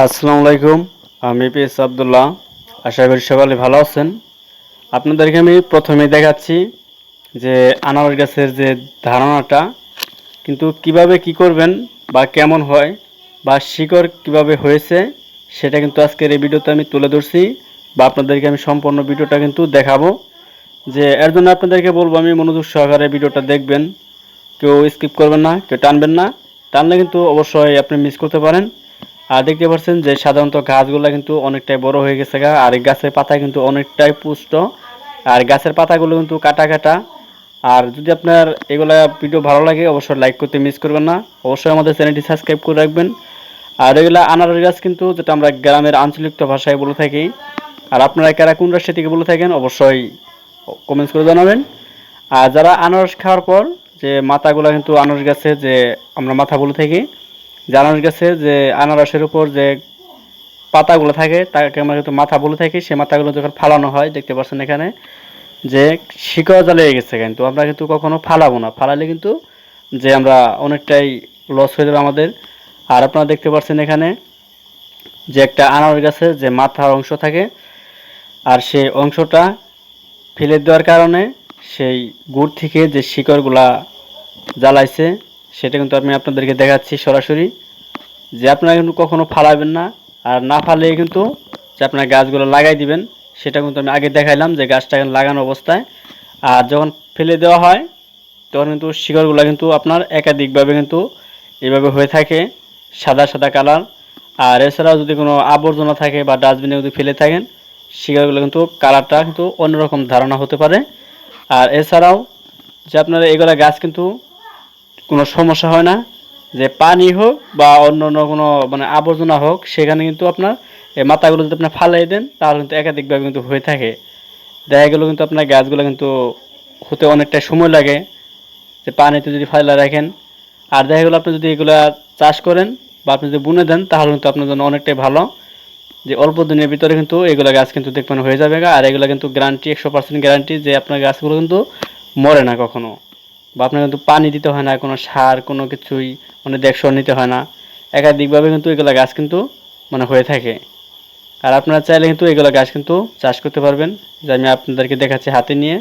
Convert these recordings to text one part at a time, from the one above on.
আসসালামু আলাইকুম আমি পিএস আবদুল্লাহ। আশা করি সকালে ভালো আছেন। আপনাদেরকে আমি প্রথমে দেখাচ্ছি যে আনারস গাছের যে ধারণাটা, কিন্তু কীভাবে কি করবেন বা কেমন হয় বা শিকড় কীভাবে হয়েছে, সেটা কিন্তু আজকের এই ভিডিওতে আমি তুলে ধরছি বা আপনাদেরকে আমি সম্পূর্ণ ভিডিওটা কিন্তু দেখাবো। যে এর জন্য আপনাদেরকে বলব, আমি মনোযোগ সহকারে ভিডিওটা দেখবেন। কেউ স্কিপ করবেন না, কেউ টানবেন না। টানলে কিন্তু অবশ্যই আপনি মিস করতে পারেন। আর দেখতে পাচ্ছেন যে সাধারণত গাছগুলো কিন্তু অনেকটাই বড় হয়ে গেছে গা। আর গাছের পাতা কিন্তু অনেকটাই পুষ্ট। আর গাছের পাতাগুলো কিন্তু কাটা কাটা। আর যদি আপনার এগুলা ভিডিও ভালো লাগে, অবশ্যই লাইক করতে মিস করবেন না। অবশ্যই আমাদের চ্যানেলটি সাবস্ক্রাইব করে রাখবেন। আর এগুলা আনারস গাছ কিন্তু যেটা আমরা গ্রামের আঞ্চলিক ভাষায় বলে থাকি। আর আপনারা কারা কোন রাষ্ট্র থেকে বলে থাকেন, অবশ্যই কমেন্টস করে জানাবেন। আর যারা আনারস খাওয়ার পর যে মাথাগুলো কিন্তু আনারস গাছে যে আমরা মাথা বলে থাকি যে গেছে যে আনারসের উপর যে পাতাগুলো থাকে, তাকে আমরা কিন্তু মাথা বলে থাকি সেই মাথাগুলো যখন ফালানো হয়, দেখতে পাচ্ছেন এখানে, যে শিকড় জ্বালিয়ে গেছে কিন্তু। আমরা কিন্তু কখনো ফালাবো না। ফালালে কিন্তু যে আমরা অনেকটাই লস হয়ে যাবে আমাদের। আর আপনারা দেখতে পাচ্ছেন এখানে যে একটা আনারস গাছের যে মাথার অংশ থাকে, আর সেই অংশটা ফেলে দেওয়ার কারণে সেই গুড় থেকে যে শিকড়গুলা জ্বালাইছে সেটা কিন্তু আমি আপনাদেরকে দেখাচ্ছি সরাসরি যে আপনারা কিন্তু কখনো ফালাবেন না, আর না ফালে কিন্তু যে আপনার গাছগুলো লাগাই দিবেন, সেটা কিন্তু আমি আগে দেখাইলাম যে গাছটা এখন লাগানো অবস্থায়। আর যখন ফেলে দেওয়া হয়, তখন কিন্তু শিকড়গুলো কিন্তু আপনার একাধিকভাবে কিন্তু এভাবে হয়ে থাকে, সাদা সাদা কালার। আর এছাড়াও যদি কোনো আবর্জনা থাকে বা ডাস্টবিনে যদি ফেলে থাকেন, শিকড়গুলো কিন্তু কালারটা কিন্তু অন্যরকম ধারণা হতে পারে। আর এছাড়াও যে আপনার এগুলা গাছ কিন্তু কোনো সমস্যা হয় না, যে পানি হোক বা অন্য অন্য কোনো মানে আবর্জনা হোক, সেখানে কিন্তু আপনার এই মাথাগুলো যদি আপনার ফালাই দেন, তাহলে কিন্তু একাধিকভাবে কিন্তু হয়ে থাকে। দেখা গেলো কিন্তু আপনার গাছগুলো কিন্তু হতে অনেকটা সময় লাগে, যে পানিতে যদি ফাইলা রাখেন। আর দেখা গেলো আপনি যদি এগুলা চাষ করেন বা আপনি যদি বুনে দেন, তাহলে কিন্তু আপনার জন্য অনেকটাই ভালো। যে অল্প দিনের ভিতরে কিন্তু এগুলো গাছ কিন্তু দেখবেন হয়ে যাবে। আর এগুলো কিন্তু গ্যারান্টি একশো পার্সেন্ট গ্যারান্টি যে আপনার গাছগুলো কিন্তু মরে না কখনো। বা আপনার কিন্তু পানি দিতে হয় না, কোনো সার, কোনো কিছুই মানে দেখশো নিতে হয় না। একাধিকভাবে কিন্তু এগুলো গাছ কিন্তু মানে হয়ে থাকে। আর আপনারা চাইলে কিন্তু এগুলো গাছ কিন্তু চাষ করতে পারবেন। যে আমি আপনাদেরকে দেখাচ্ছি হাতে নিয়ে।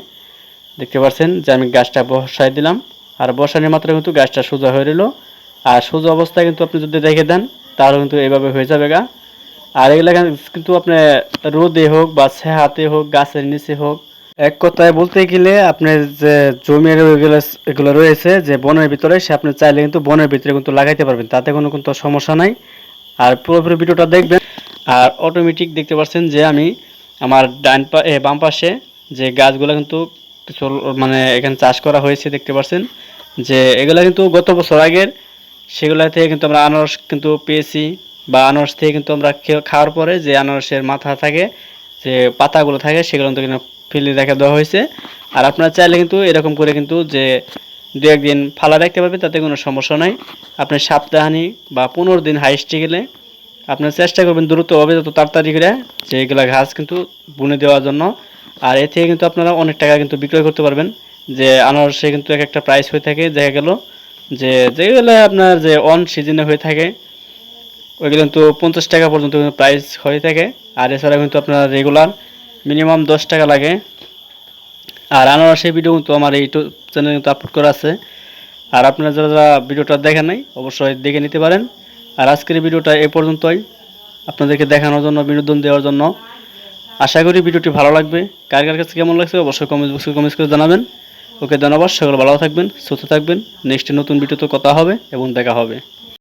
দেখতে পাচ্ছেন যে আমি গাছটা বসাই দিলাম। আর বসানোর মাত্র কিন্তু গাছটা সোজা হয়ে রইল। আর সোজা অবস্থায় কিন্তু আপনি যদি রেখে দেন, তাহলে কিন্তু এইভাবে হয়ে যাবে গা। আর এগুলা কিন্তু আপনি রোদে হোক বা ছায়াতে হোক, গাছের নিচে হোক এক কথায় বলতে গেলে আপনার যে জমির এগুলো রয়েছে, যে বনের ভিতরে, সে আপনি চাইলে কিন্তু বনের ভিতরে কিন্তু লাগাইতে পারবেন। তাতে কোনো কিন্তু সমস্যা নাই। আর পুরোপুরি ভিডিওটা দেখবেন। আর অটোমেটিক দেখতে পাচ্ছেন যে আমি আমার ডান পা বাম পাশে যে গাছগুলো কিন্তু কিছু মানে এখানে চাষ করা হয়েছে দেখতে পাচ্ছেন। যে এগুলা কিন্তু গত বছর আগের, সেগুলা থেকে কিন্তু আমরা আনারস কিন্তু পেয়েছি। বা আনারস থেকে কিন্তু আমরা খাওয়ার পরে যে আনারসের মাথা থাকে যে পাতাগুলো থাকে সেগুলো কিন্তু ফেলে রেখে দেওয়া হয়েছে। আর আপনারা চাইলে কিন্তু এরকম করে কিন্তু যে দু একদিন ফালা রাখতে পারবেন, তাতে কোনো সমস্যা নাই। আপনি সপ্তাহানি বা পনেরো দিন হাইস্টে গেলে আপনার চেষ্টা করবেন দ্রুতভাবে যত তাড়াতাড়ি করে যে এগুলা ঘাস কিন্তু বুনে দেওয়ার জন্য। আর এ থেকে কিন্তু আপনারা অনেক টাকা কিন্তু বিক্রয় করতে পারবেন। যে আনারসে কিন্তু এক একটা প্রাইস হয়ে থাকে, দেখা গেল যে যেগুলো আপনার যে অন সিজনে হয়ে থাকে ওইগুলো কিন্তু পঞ্চাশ টাকা পর্যন্ত কিন্তু প্রাইস হয়ে থাকে। আর এছাড়া কিন্তু আপনার রেগুলার মিনিমাম দশ টাকা লাগে। আর আনারসের ভিডিও কিন্তু আমার এই চ্যানেলে কিন্তু আপলোড করা আছে। আর আপনারা যারা যারা ভিডিওটা দেখেন নাই, অবশ্যই দেখে নিতে পারেন। আর আজকের ভিডিওটা এ পর্যন্তই। আপনাদেরকে দেখানোর জন্য, বিনোদন দেওয়ার জন্য। আশা করি ভিডিওটি ভালো লাগবে। কার কার কাছে কেমন লাগছে অবশ্যই কমেন্ট বক্সে কমেন্টস করে জানাবেন। ওকে ধন্যবাদ, সকলে ভালো থাকবেন, সুস্থ থাকবেন। নেক্সট নতুন ভিডিওতে কথা হবে এবং দেখা হবে।